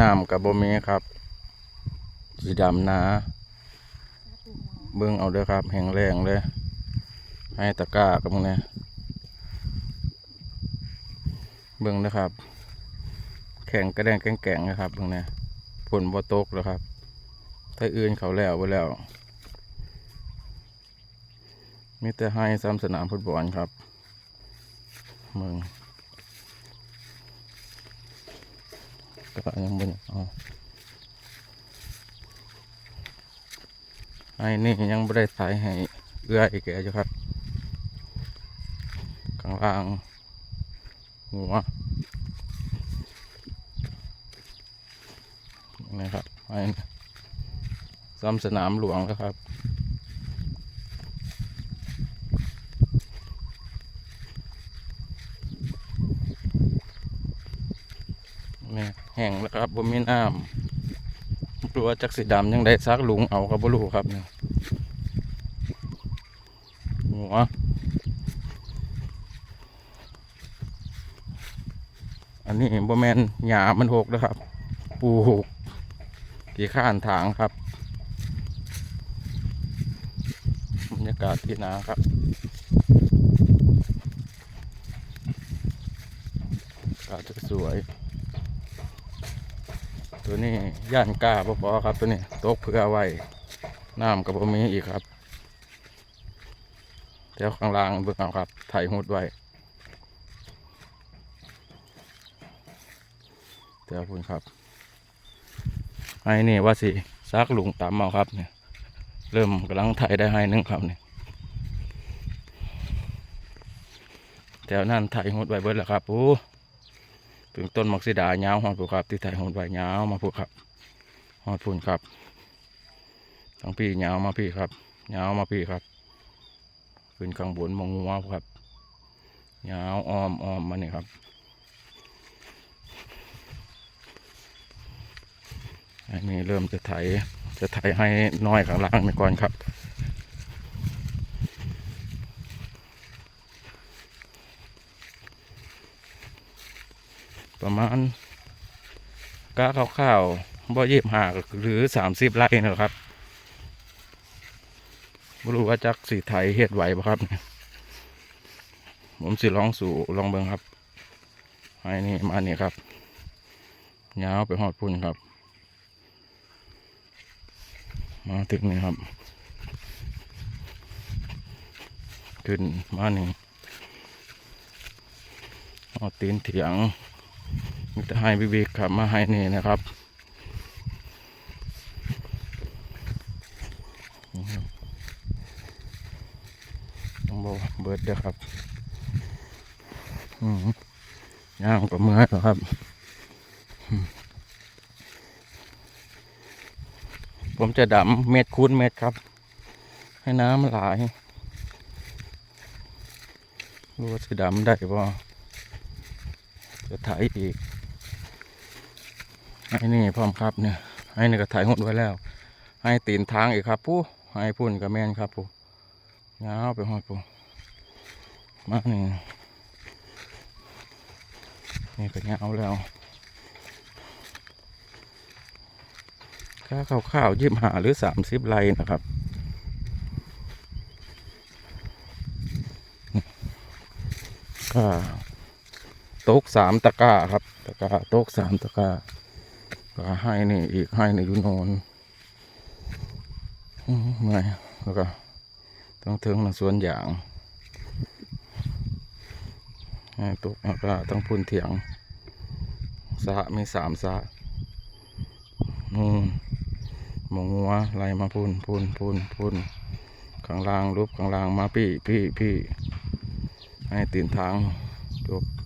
น้ำกับบ่มีครับสีดำนาเบิ่งเอาเด้อครับแห้งแรงเลย ให้ตะก้ากับมึงเนี่ยเบิ่งนะครับ แข่งกระแดงแก่งแก่งๆนะครับมึงเนี่ยฝนบ่ตกแล้วครับ ถ้าอื่นเขาแล้วไปแล้วมีแต่ให้ซ้ำสนามฟุตบอลครับมือง ก็ยังบนอ๋อไอ้นี่ยังไม่ได้ใส่ให้เอื้อยแกอยู่ครับข้างล่างหัวนี่ครับไอ้ซ้ำสนามหลวงแล้วครับ นี่แห้งแล้วครับบ่มีน้ำรู้ว่าจักสีดำยังได้ซักหลุงเอากับบ่รู้ครับเนี่ยหัวอันนี้บ่แมนหญ้ามันหกนะครับ ปูหกกี่ข้านทางครับบรรยากาศที่นาครับอากาศจะสวย ตัวนี้ย่านกาพอๆครับตัวนี้ตกเพื่อไว้น้ำกับบ่มีอีกครับแถวข้างล่างเบิ่งเอาครับถ่ายหุดไว้แถวพุ่นครับไอ้นี่ว่าสิซักหลุงตำเอาครับเนี่ยเริ่มกำลังถ่ายได้ให้นึงครับเนี่ยแถวนั้นถ่ายหุดไว้เบิดแล้วครับโอ้ ถึงต้นมักซิดายาหอดผูกครับที่ไทยหอดใบยามาผูกครับหอดพุ่นครับทั้งพี่ยามาพี่ครับยามาพี่ครับขึ้นข้างบนมองงัวครับยาอ้อมอ้อมมานี่ครับอันนี้เริ่มจะไถจะไถให้น้อยข้างล่างไปก่อนครับ ประมาณกะข้าวๆบ่ยีบหาหรือสามสิบไร่นะครับไม่รู้ว่าจักสีไทยเฮ็ดไหวปะครับ ผมสิลองสู่ลองเบิ่งครับไอ้นี่มาเนี่ครับยาวไปหอดพุ่นครับ มาถึงนี่ครับ ขึ้นมาหนี่เอาตีนเถียง มีแต่ให้บิบิกครับมาให้นี่นะครับต้องบอกว่าเบิดเด้อครับอืมย่างก็เมื่อยแล้วครับ ผมจะดำเม็ดคูณเม็ดครับ ให้น้ำไหลรู้ว่าจะดำได้ป่จะถ่ายอีก ให้นี่พร้อมครับเนี่ยให้นี่ก็ถ่ายหดไว้แล้ว ให้ตีนทางอีกครับผู้ให้พุ่นกับแม่นครับผู้ยาวไปหอดผู้มาหนี่งนี่ก็ยาวแล้วค่าข้าวๆยิบหาหรือสามสิบไรนะครับก็ตกสามตะกร้าครับ ตะกร้าตกสามตะกร้า ก็ให้นี่อีกให้นี่อยู่โนนอื้อเมื่อยแล้วก็ต้องถึงนะสวนอย่างให้ตกแล้วก็ต้องพุ่นเถียงสะมีสามสะนู่นหมงงัวไล่มาพุ่นพุ่นพุ่นพุ่นข้างล่างรูปข้างล่างมาพี่พี่พี่ให้ตีนทาง